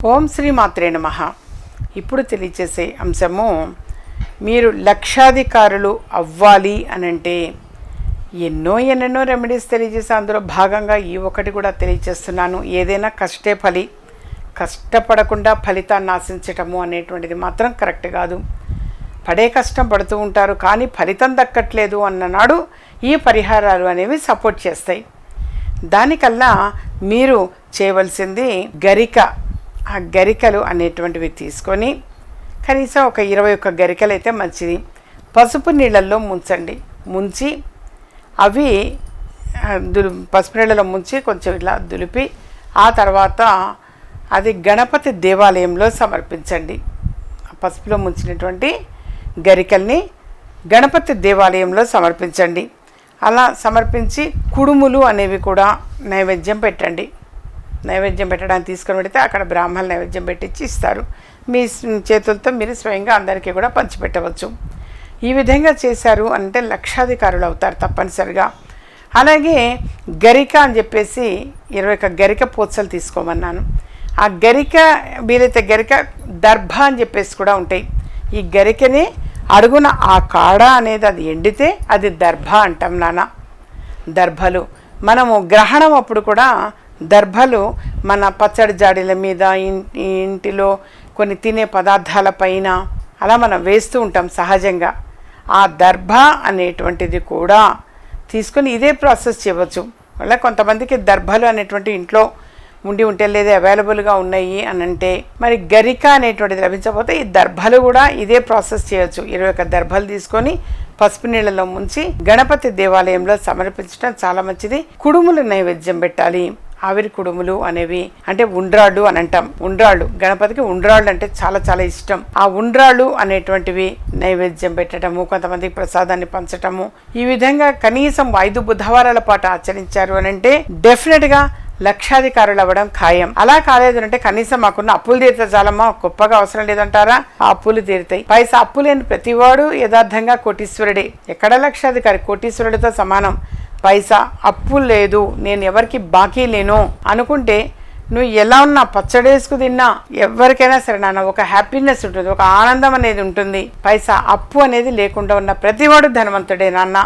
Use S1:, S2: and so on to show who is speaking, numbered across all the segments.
S1: ఓం శ్రీ మాత్రే నమ. ఇప్పుడు తెలియచేసే అంశము మీరు లక్షాధికారులు అవ్వాలి అని అంటే ఎన్నో ఎన్నెన్నో రెమెడీస్ తెలియజేసి అందులో భాగంగా ఈ ఒకటి కూడా తెలియజేస్తున్నాను ఏదైనా కష్టే ఫలి కష్టపడకుండా ఫలితాన్ని ఆశించటము అనేటువంటిది మాత్రం కరెక్ట్ కాదు. పడే కష్టం పడుతూ ఉంటారు కానీ ఫలితం దక్కట్లేదు అన్ననాడు ఈ పరిహారాలు అనేవి సపోర్ట్ చేస్తాయి. దానికల్లా మీరు చేయవలసింది గరిక ఆ గరికలు అనేటువంటివి తీసుకొని కనీసం ఒక ఇరవై ఒక్క గరికలు అయితే మంచిది. పసుపు నీళ్ళల్లో ముంచండి. ముంచి అవి దులు పసుపు నీళ్ళలో ముంచి కొంచెం ఇలా దులిపి ఆ తర్వాత అది గణపతి దేవాలయంలో సమర్పించండి. పసుపులో ముంచినటువంటి గరికల్ని గణపతి దేవాలయంలో సమర్పించండి. అలా సమర్పించి కుడుములు అనేవి కూడా నైవేద్యం పెట్టండి. నైవేద్యం పెట్టడానికి తీసుకొని పెడితే అక్కడ బ్రాహ్మణులు నైవేద్యం పెట్టించి ఇస్తారు. మీ చేతులతో మీరు స్వయంగా అందరికీ కూడా పంచిపెట్టవచ్చు. ఈ విధంగా చేశారు అంటే లక్షాధికారులు అవుతారు తప్పనిసరిగా. అలాగే గరిక అని చెప్పేసి ఇరవై ఒక్క గరిక పోత్సలు తీసుకోమన్నాను. ఆ గరిక వీలైతే గరిక దర్భ అని చెప్పేసి కూడా ఉంటాయి. ఈ గరికని అడుగున ఆ కాడ అనేది అది ఎండితే అది దర్భ అంటాం నాన్న. దర్భలు. మనము గ్రహణం అప్పుడు కూడా దర్భలు మన పచ్చడి జాడీల మీద ఇంటిలో కొన్ని తినే పదార్థాల పైన అలా మనం వేస్తూ ఉంటాం సహజంగా. ఆ దర్భ అనేటువంటిది కూడా తీసుకొని ఇదే ప్రాసెస్ చేయవచ్చు. అలా కొంతమందికి దర్భలు అనేటువంటి ఇంట్లో ఉండి ఉంటే లేదా అవైలబుల్గా ఉన్నాయి అని అంటే మరి గరిక అనేటువంటిది లభించకపోతే ఈ దర్భలు కూడా ఇదే ప్రాసెస్ చేయొచ్చు ఇరవై ఒక్క దర్భలు తీసుకొని పసుపు నీళ్ళలో ముంచి గణపతి దేవాలయంలో సమర్పించడం చాలా మంచిది. కుడుములు నైవేద్యం పెట్టాలి. ఆవిరి కుడుములు అనేవి అంటే ఉండ్రాళ్ళు అని అంటాం. ఉండ్రాళ్ళు. గణపతికి ఉండ్రాళ్ళు అంటే చాలా చాలా ఇష్టం. ఆ ఉండ్రాళ్ళు అనేటువంటివి నైవేద్యం పెట్టడము కొంతమందికి ప్రసాదాన్ని పంచటము. ఈ విధంగా కనీసం ఐదు బుధవారాల పాటు ఆచరించారు అని అంటే డెఫినెట్గా లక్షాధికారులు అవ్వడం ఖాయం. అలా కాలేదు అంటే కనీసం మాకున్న అప్పులు తీరితే చాలమ్మా గొప్పగా అవసరం లేదంటారా? ఆ అప్పులు తీరుతాయి. పైసా అప్పు లేని ప్రతివాడు యథార్థంగా కోటీశ్వరుడే. ఎక్కడ లక్షాధికారి కోటీశ్వరుడితో సమానం? పైసా అప్పు లేదు నేను ఎవరికి బాకీ లేను అనుకుంటే నువ్వు ఎలా ఉన్నా పచ్చడేసుకు తిన్నా ఎవరికైనా సరే నాన్న ఒక హ్యాపీనెస్ ఉంటుంది ఒక ఆనందం అనేది ఉంటుంది. పైసా అప్పు అనేది లేకుండా ఉన్న ప్రతివాడు ధనవంతుడే నాన్న.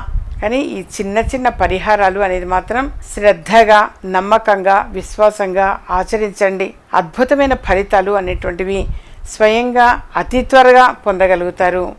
S1: కానీ ఈ చిన్న చిన్న పరిహారాలు అనేది మాత్రం శ్రద్ధగా నమ్మకంగా విశ్వాసంగా ఆచరించండి. అద్భుతమైన ఫలితాలు అనేటువంటివి స్వయంగా అతి త్వరగా పొందగలుగుతారు.